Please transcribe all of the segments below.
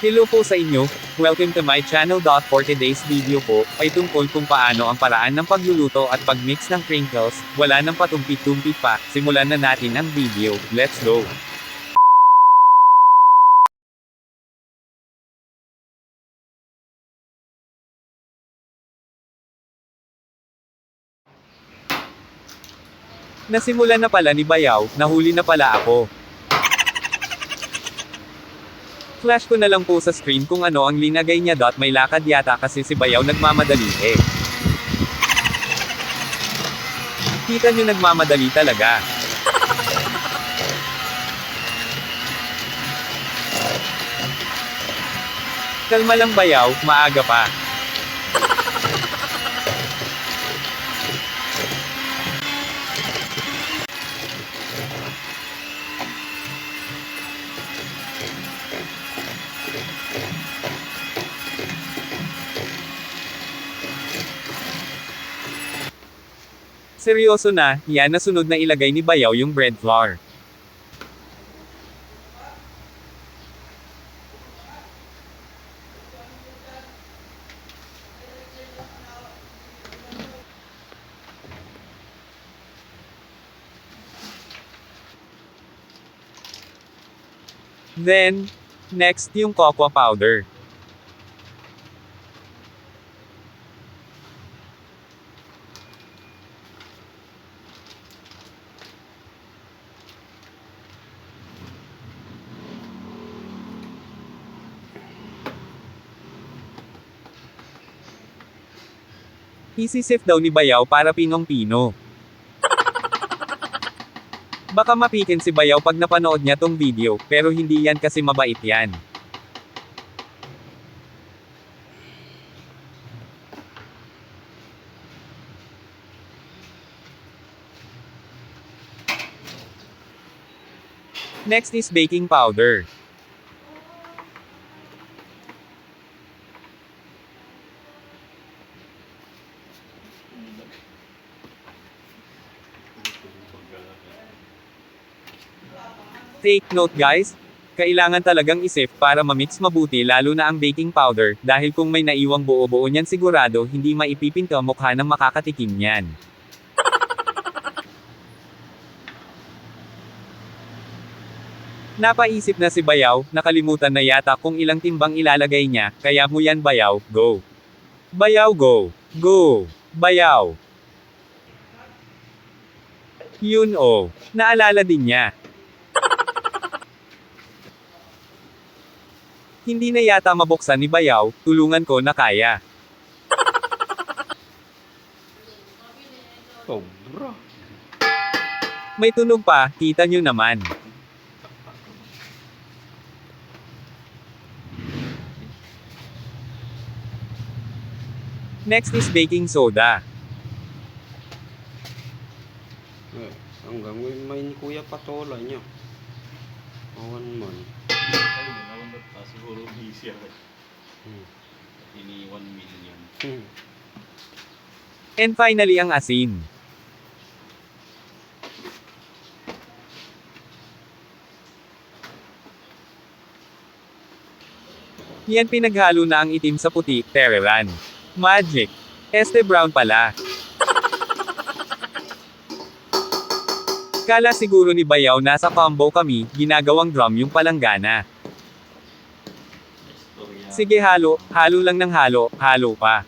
Hello po sa inyo, welcome to my channel. For today's video po, ay tungkol kung paano ang paraan ng pagluluto at pagmix ng crinkles, wala nang patumpi-tumpi pa, simulan na natin ang video, let's go! Nasimulan na pala ni Bayaw, nahuli na pala ako. Flash ko na lang po sa screen kung ano ang linagay niya dot may lakad yata kasi si Bayaw nagmamadali eh. Kita nyo nagmamadali talaga. Kalma lang Bayaw, maaga pa. Seryoso na, yan na sunod na ilagay ni Bayaw yung bread flour. Then, next yung cocoa powder. Isisip daw ni Bayaw para pinong-pino. Baka mapikin si Bayaw pag napanood niya tong video, pero hindi yan kasi mabait yan. Next is baking powder. Take note guys, kailangan talagang isip para mamix mabuti lalo na ang baking powder, dahil kung may naiwang buo-buo niyan sigurado hindi maipipinto ang mukha ng makakatikim niyan. Napaisip na si Bayaw, nakalimutan na yata kung ilang timbang ilalagay niya, kaya mo yan Bayaw, go. Bayaw go. Go. Bayaw. Yun o. Naalala din niya. Hindi na yata mabuksan ni Bayaw, tulungan ko na kaya. Sobra. May tunog pa, kita nyo naman. Next is baking soda. Eh, hanggang may, may ni Kuya Patola niya. Awan man. Na siguro busy ako. Hmm. Ini 1 million. Hmm. And finally ang asin. Yan pinaghalo na ang itim sa puti, Tereran. Magic. Este Brown pala. Kala siguro ni Bayaw nasa combo kami, ginagawang drum yung palanggana. Sige halo, halo lang ng halo, halo pa.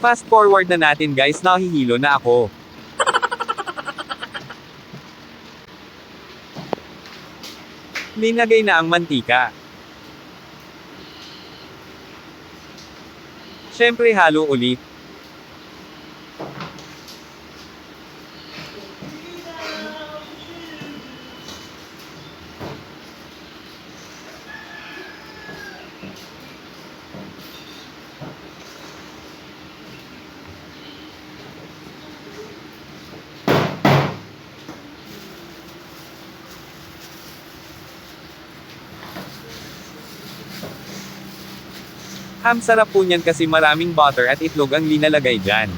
Fast forward na natin guys, nahihilo na ako. Linagay na ang mantika. Siyempre halo ulit. Ang sarap po niyan kasi maraming butter at itlog ang linalagay dyan.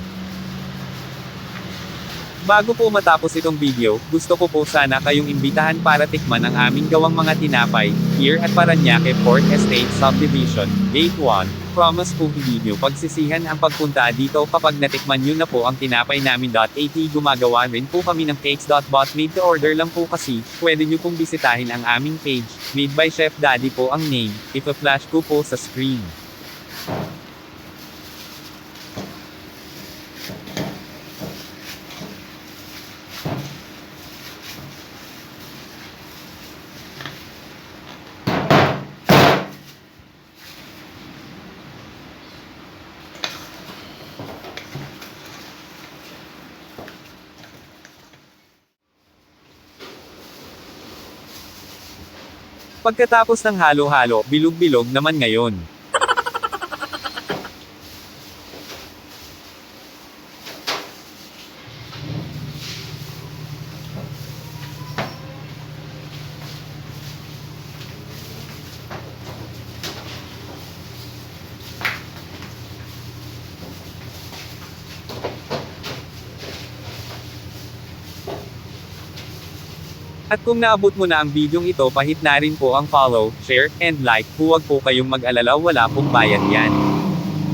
Bago po matapos itong video, gusto ko po sana kayong imbitahan para tikman ang aming gawang mga tinapay, here at Paranaque Port Estate Subdivision, Gate 1. Promise po hindi nyo pagsisihan ang pagpunta dito kapag natikman nyo na po ang tinapay namin. At gumagawa rin po kami ng cakes.bot made to order lang po kasi, pwede nyo pong bisitahin ang aming page, made by Chef Daddy po ang name, ipa-flash ko po sa screen. Pagkatapos ng halo-halo, bilog-bilog naman ngayon. At kung naabot mo na ang bidyong ito pahit na rin po ang follow, share, and like, huwag po kayong mag-alala wala pong bayad yan.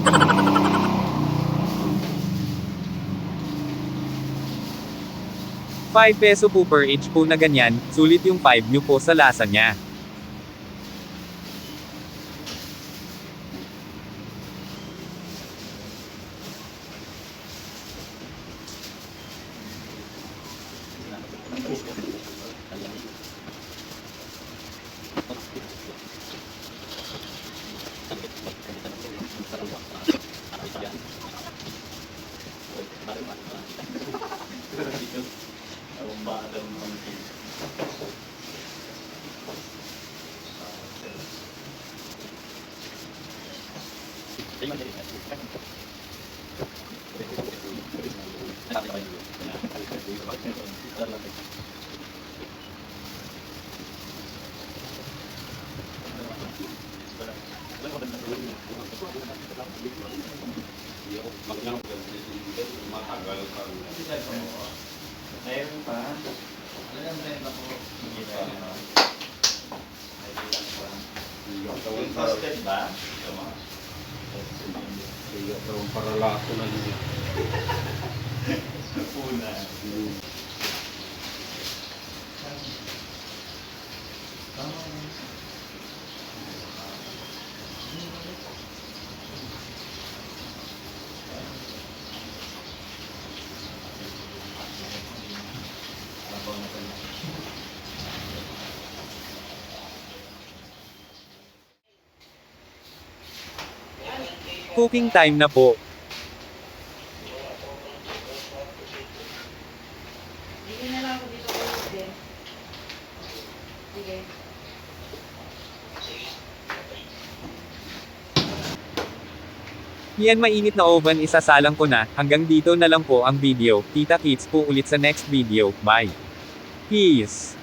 Five peso po per each po na ganyan, sulit yung 5 nyo po sa lasa niya. Meron pa. Hindi pa. Yung frosted ba? Ito mo. para lato na yun. Una. Cooking time na po. Yan mainit na oven isasalang ko na, hanggang dito na lang po ang video, kita kits po ulit sa next video, bye. Peace!